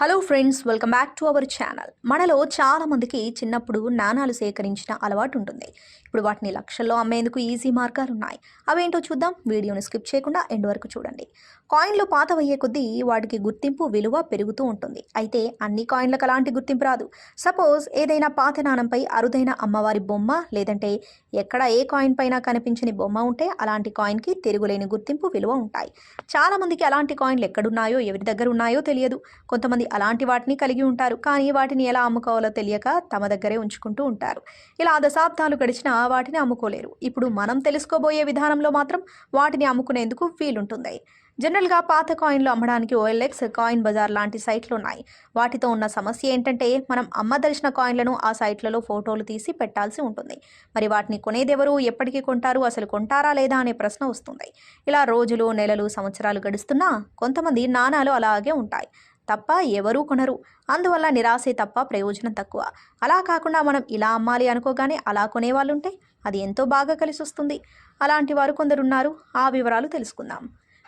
Hello friends welcome back to our channel మనలో చాలామందికి చిన్నప్పుడు నాణాలు సేకరించిన అలవాటు ఉంటుంది. ఇప్పుడు వాటిని లక్షల్లో అమ్మేందుకు ఈజీ మార్గాలు ఉన్నాయి. అవేంటో చూద్దాం. వీడియోని స్కిప్ చేయకుండా ఎండ్ వరకు చూడండి. కాయిన్లు పాతవయ్యే కొద్దీ వాటికి గుర్తింపు విలువ పెరుగుతూ ఉంటుంది. అయితే అన్ని కాయిన్లకు అలాంటి గుర్తింపు రాదు. సపోజ్ ఏదైనా పాత నాణంపై అరుదైన అమ్మవారి బొమ్మ లేదంటే ఎక్కడ ఏ కాయిన్ పైన కనిపించని బొమ్మ ఉంటే అలాంటి కాయిన్కి తిరుగులేని గుర్తింపు విలువ ఉంటాయి. చాలామందికి అలాంటి కాయిన్లు ఎక్కడున్నాయో ఎవరి దగ్గర ఉన్నాయో తెలియదు. కొంతమంది అలాంటి వాటిని కలిగి ఉంటారు. కానీ వాటిని ఎలా అమ్ముకోవాలో తెలియక తమ దగ్గరే ఉంచుకుంటూ ఉంటారు. ఇలా దశాబ్దాలు గడిచినా వాటిని అమ్ముకోలేరు. ఇప్పుడు మనం తెలుసుకోబోయే విధానంలో మాత్రం వాటిని అమ్ముకునేందుకు వీలుంటుంది. జనరల్గా పాత కాయిన్లు అమ్మడానికి ఓఎల్ఎక్స్ కాయిన్ బజార్ లాంటి సైట్లు ఉన్నాయి. వాటితో ఉన్న సమస్య ఏంటంటే మనం అమ్మదలిచిన కాయిన్లను ఆ సైట్లలో ఫోటోలు తీసి పెట్టాల్సి ఉంటుంది. మరి వాటిని కొనేదెవరు? ఎప్పటికీ కొంటారు? అసలు కొంటారా లేదా అనే ప్రశ్న వస్తుంది. ఇలా రోజులు నెలలు సంవత్సరాలు గడుస్తున్నా కొంతమంది నాణాలు అలాగే ఉంటాయి. తప్ప ఎవరూ కొనరు. అందువల్ల నిరాశే తప్ప ప్రయోజనం తక్కువ. అలా కాకుండా మనం ఇలా అమ్మాలి అనుకోగానే అలా కొనేవాళ్ళుంటే అది ఎంతో బాగా కలిసి వస్తుంది అలాంటి వారు కొందరున్నారు. ఆ వివరాలు తెలుసుకుందాం.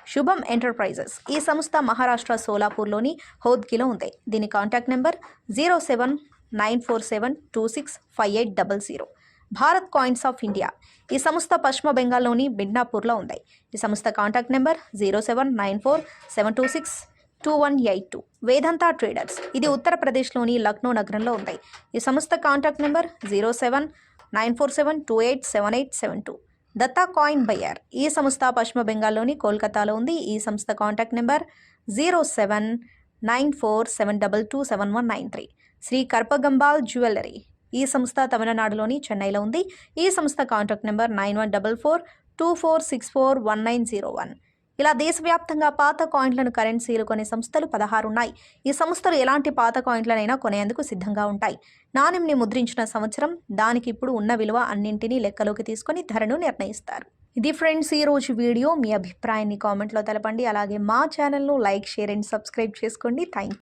శుభం ఎంటర్ప్రైజెస్. ఈ సంస్థ మహారాష్ట్ర సోలాపూర్లోని హోద్కిలో ఉంది. దీని contact number zero seven nine four seven two six five eight double zero. Bharat coins of India. ఈ సంస్థ పశ్చిమ బెంగాల్లోని మిడ్నాపూర్లో ఉంది. ఈ సంస్థ contact number zero seven nine four seven two six two one eight two Vedanta traders. ఇది ఉత్తరప్రదేశ్లోని లక్నో నగరంలో ఉంది ఈ సంస్థ contact number zero seven nine four seven two eight seven eight seven two. Datta coin buyer. ఈ సంస్థ పశ్చిమ బెంగాల్లోని కోల్కతాలో ఉంది. ఈ సంస్థ contact number zero seven nine four seven double two seven one nine three. Shri Karpagambal jewellery. ఈ సంస్థ తమిళనాడులోని చెన్నైలో ఉంది. ఈ సంస్థ contact number nine one double four two four six four one nine zero one. ఇలా దేశవ్యాప్తంగా పాత కాయిన్లను కరెన్సీలు కొనే సంస్థలు పదహారు ఉన్నాయి ఈ సంస్థలు ఎలాంటి పాత కాయిన్లనైనా కొనేందుకు సిద్ధంగా ఉంటాయి. నాణ్యంని ముద్రించిన సంవత్సరం దానికి ఇప్పుడు ఉన్న విలువ అన్నింటినీ లెక్కలోకి తీసుకొని ధరను నిర్ణయిస్తారు. ఇది ఫ్రెండ్స్ ఈ రోజు వీడియో. మీ అభిప్రాయాన్ని కామెంట్లో తెలపండి. అలాగే మా ఛానల్ను లైక్ షేర్ అండ్ సబ్స్క్రైబ్ చేసుకోండి. థ్యాంక్